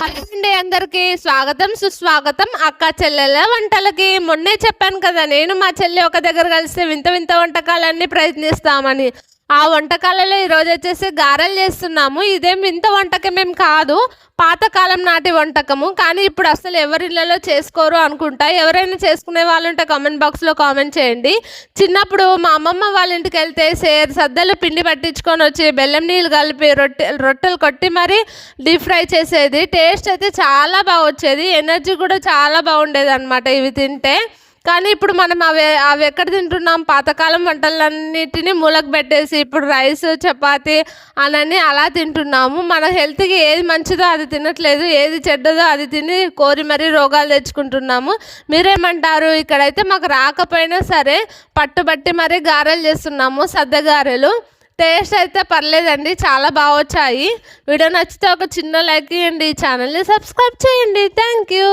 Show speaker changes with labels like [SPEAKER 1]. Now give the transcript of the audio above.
[SPEAKER 1] Hello అండి అందరికీ స్వాగతం సుస్వాగతం. అక్క చెల్లెల వంటలకి మొన్నే చెప్పాను కదా నేను మా చెల్లి ఒక దగ్గర కలిస్తే వింత వింత వంటకాలన్నీ ప్రయత్నిస్తామని. ఆ వంటకాలలో ఈరోజు వచ్చేసి గారెలు చేస్తున్నాము. ఇదేం వింత వంటకమేం కాదు. పాతకాలం నాటి వంటకము. కానీ ఇప్పుడు అసలు ఎవరిళ్ళలో చేసుకోరు అనుకుంటా. ఎవరైనా చేసుకునే వాళ్ళు ఉంటే కామెంట్ బాక్స్లో కామెంట్ చేయండి. చిన్నప్పుడు మా అమ్మమ్మ వాళ్ళ ఇంటికి వెళ్తే సేర్ సద్దలు పిండి పట్టించుకొని వచ్చి బెల్లం నీళ్ళు కలిపి రొట్టె రొట్టెలు కొట్టి మరీ డీప్ ఫ్రై చేసేది. టేస్ట్ అయితే చాలా బాగా వచ్చేది. ఎనర్జీ కూడా చాలా బాగుండేది అనమాట ఇవి తింటే. కానీ ఇప్పుడు మనం అవి అవి ఎక్కడ తింటున్నాం? పాతకాలం వంటలన్నిటిని మూలకు పెట్టేసి ఇప్పుడు రైస్ చపాతి అనని అలా తింటున్నాము. మన హెల్త్కి ఏది మంచిదో అది తినట్లేదు ఏది చెడ్డదో అది తిని కోరి మరీ రోగాలు తెచ్చుకుంటున్నాము. మీరేమంటారు? ఇక్కడైతే మాకు రాకపోయినా సరే పట్టుబట్టి మరీ గారెలు చేస్తున్నాము సద్ద గారెలు. టేస్ట్ అయితే పర్లేదండి చాలా బాగా వచ్చాయి. వీడియో నచ్చితే ఒక చిన్న లైక్ ఇవ్వండి ఛానల్ని సబ్స్క్రైబ్ చేయండి. Thank you.